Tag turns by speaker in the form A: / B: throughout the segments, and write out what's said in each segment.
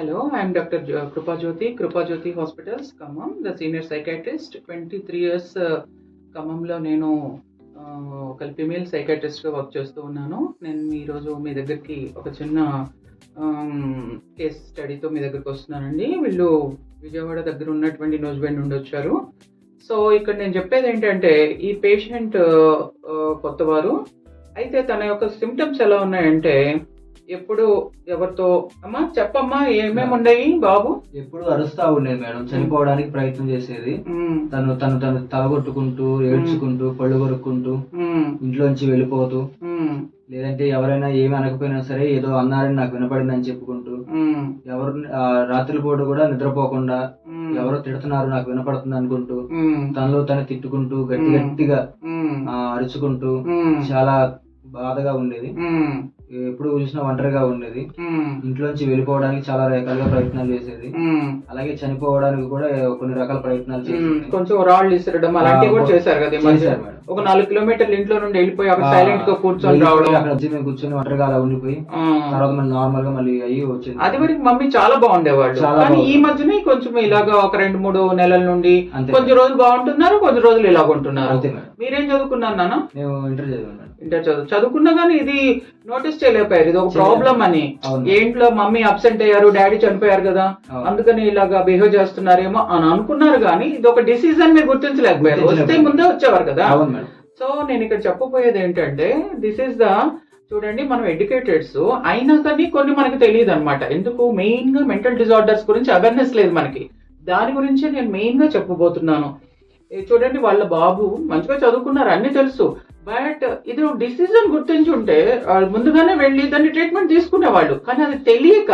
A: Hello, I am Dr. Krupajyoti uh, Krupajyoti, Krupajyoti Hospitals, Khammam the senior psychiatrist twenty three years ఖమ్మంలో నేను ఒక female సైకాట్రిస్ట్గా work చేస్తూ ఉన్నాను. నేను ఈరోజు మీ దగ్గరికి ఒక చిన్న కేస్ స్టడీతో మీ దగ్గరికి వస్తున్నానండి. వీళ్ళు విజయవాడ దగ్గర ఉన్నటువంటి నోజ్బెండ్ నుండి వచ్చారు. సో ఇక్కడ నేను చెప్పేది ఏంటంటే ఈ పేషెంట్ కొత్తవారు అయితే తన యొక్క సిమ్టమ్స్ ఎలా ఉన్నాయంటే ఎప్పుడు ఎవరితో? అమ్మా చెప్పమ్మా ఏమేమి ఉన్నాయి బాబు?
B: ఎప్పుడు అరుస్తా ఉండేది మేడం చనిపోవడానికి ప్రయత్నం చేసేది. తను తను తను తలగొట్టుకుంటూ ఏడ్చుకుంటూ పళ్ళు కొరుక్కుంటూ ఇంట్లోంచి వెళ్ళిపోతూ లేదంటే ఎవరైనా ఏమి అనకపోయినా సరే ఏదో అన్నారని నాకు వినపడిందని చెప్పుకుంటూ ఎవరు రాత్రిపూట కూడా నిద్రపోకుండా ఎవరో తిడుతున్నారు నాకు వినపడుతుంది అనుకుంటూ తనలో తను తిట్టుకుంటూ గట్టి గట్టిగా అరుచుకుంటూ చాలా బాధగా ఉండేది. ఎప్పుడు చూసినా ఒంటరిగా ఉండేది. ఇంట్లోంచి వెళ్ళిపోవడానికి చాలా రకాలుగా ప్రయత్నాలు చేసేది. అలాగే చనిపోవడానికి కూడా కొన్ని రకాల ప్రయత్నాలు చేసింది.
A: కొంచెం రాళ్ళు ఇసరడం అలాంటివి కూడా చేశారు కదా.
B: చేశారు మేడం.
A: ఒక నాలుగు కిలోమీటర్లు ఇంట్లో నుండి వెళ్ళిపోయి అక్కడ సైలెంట్గా కూర్చొని రావడం.
B: అక్కడ వచ్చి మేము కూర్చొని ఒంటరిగా అలా ఉండిపోయి. తర్వాత మళ్ళీ నార్మల్గా మళ్ళీ అయ్యి వచ్చింది.
A: అది వరకు మమ్మీ చాలా బాగుండేవాళ్ళు కానీ ఈ. మధ్యనే కొంచెం ఇలాగా ఒక రెండు మూడు నెలల నుండి కొంచెం రోజులు బాగుంటున్నారు కొంచెం రోజులు ఇలాగ ఉంటున్నారు. మీరేం చదువుకున్నారు నాన్న?
B: ఇంటర్ చదివాం
A: ఇంటర్ చదువు. చదువుకున్నా కానీ ఇది నోటీస్ చేయలేకపోయారు. ఇది ఒక ప్రాబ్లం అని. ఏంట్లో మమ్మీ అబ్సెంట్ అయ్యారు డాడీ చనిపోయారు కదా. అందుకని ఇలాగా బిహేవ్ చేస్తున్నారేమో అని అనుకున్నారు కానీ ఇది ఒక డిసీజ్ అని మీరు గుర్తించలేకపోయారు. వస్తే. ముందే వచ్చేవారు కదా. సో నేను ఇక్కడ చెప్పబోయేది ఏంటంటే దిస్ ఇస్ ద చూడండి మనం ఎడ్యుకేటెడ్స్ అయినా కానీ కొన్ని మనకి తెలియదు అనమాట ఎందుకు? మెయిన్గా మెంటల్ డిజార్డర్స్ గురించి అవేర్నెస్ లేదు మనకి. దాని గురించే నేను మెయిన్గా చెప్పబోతున్నాను. చూడండి వాళ్ళ బాబు మంచిగా చదువుకున్నారు అన్ని తెలుసు. బట్ ఇది డిసీజ్ అని గుర్తించి ఉంటే వాళ్ళు ముందుగానే వెళ్ళి దాన్ని ట్రీట్మెంట్ తీసుకునేవాళ్ళు. కానీ అది తెలియక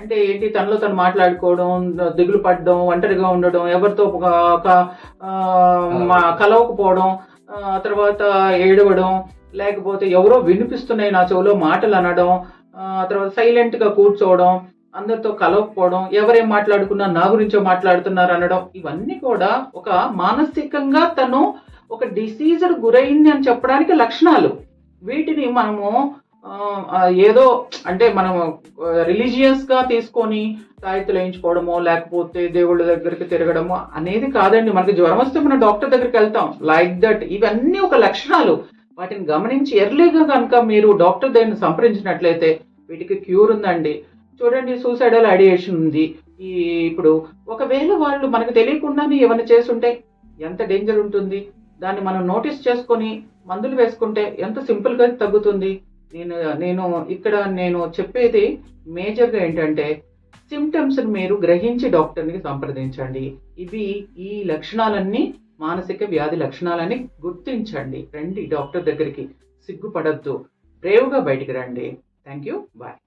A: అంటే ఏంటి తనలో తను మాట్లాడుకోవడం దిగులు పడడం ఒంటరిగా ఉండడం ఎవరితో ఒక కలవకపోవడం తర్వాత ఏడవడం లేకపోతే ఎవరో వినిపిస్తున్నాయి నా చెవిలో మాటలు అనడం తర్వాత సైలెంట్గా కూర్చోవడం అందరితో కలవకపోవడం ఎవరేం మాట్లాడుకున్నా నా గురించో మాట్లాడుతున్నారు అనడం ఇవన్నీ కూడా ఒక మానసికంగా తను ఒక డిసీజ్డ్ గురైంది అని చెప్పడానికి లక్షణాలు. వీటిని మనము ఏదో అంటే మనం రిలీజియస్గా తీసుకొని తాయితులు వేయించుకోవడమో లేకపోతే దేవుళ్ళ దగ్గరికి తిరగడమో అనేది కాదండి. మనకి జ్వరం వస్తే మనం డాక్టర్ దగ్గరికి వెళ్తాం. లైక్ దట్ ఇవన్నీ ఒక లక్షణాలు. వాటిని గమనించి ఎర్లీగా కనుక మీరు డాక్టర్ దగ్గర సంప్రదించినట్లయితే వీటికి క్యూర్ ఉందండి. చూడండి సూసైడల్ ఐడియేషన్ ఉంది. ఈ ఇప్పుడు ఒకవేళ వాళ్ళు మనకు తెలియకుండానే ఏమైనా చేస్తుంటే ఎంత డేంజర్ ఉంటుంది? దాన్ని మనం నోటీస్ చేసుకొని మందులు వేసుకుంటే ఎంత సింపుల్గా తగ్గుతుంది? నేను నేను ఇక్కడ నేను చెప్పేది మేజర్గా ఏంటంటే సిమ్టమ్స్ మీరు గ్రహించి డాక్టర్ని సంప్రదించండి. ఇవి ఈ లక్షణాలన్నీ మానసిక వ్యాధి లక్షణాలని గుర్తించండి. రండి డాక్టర్ దగ్గరికి సిగ్గుపడద్దు. బ్రేవ్గా బయటికి రండి. Thank you bye.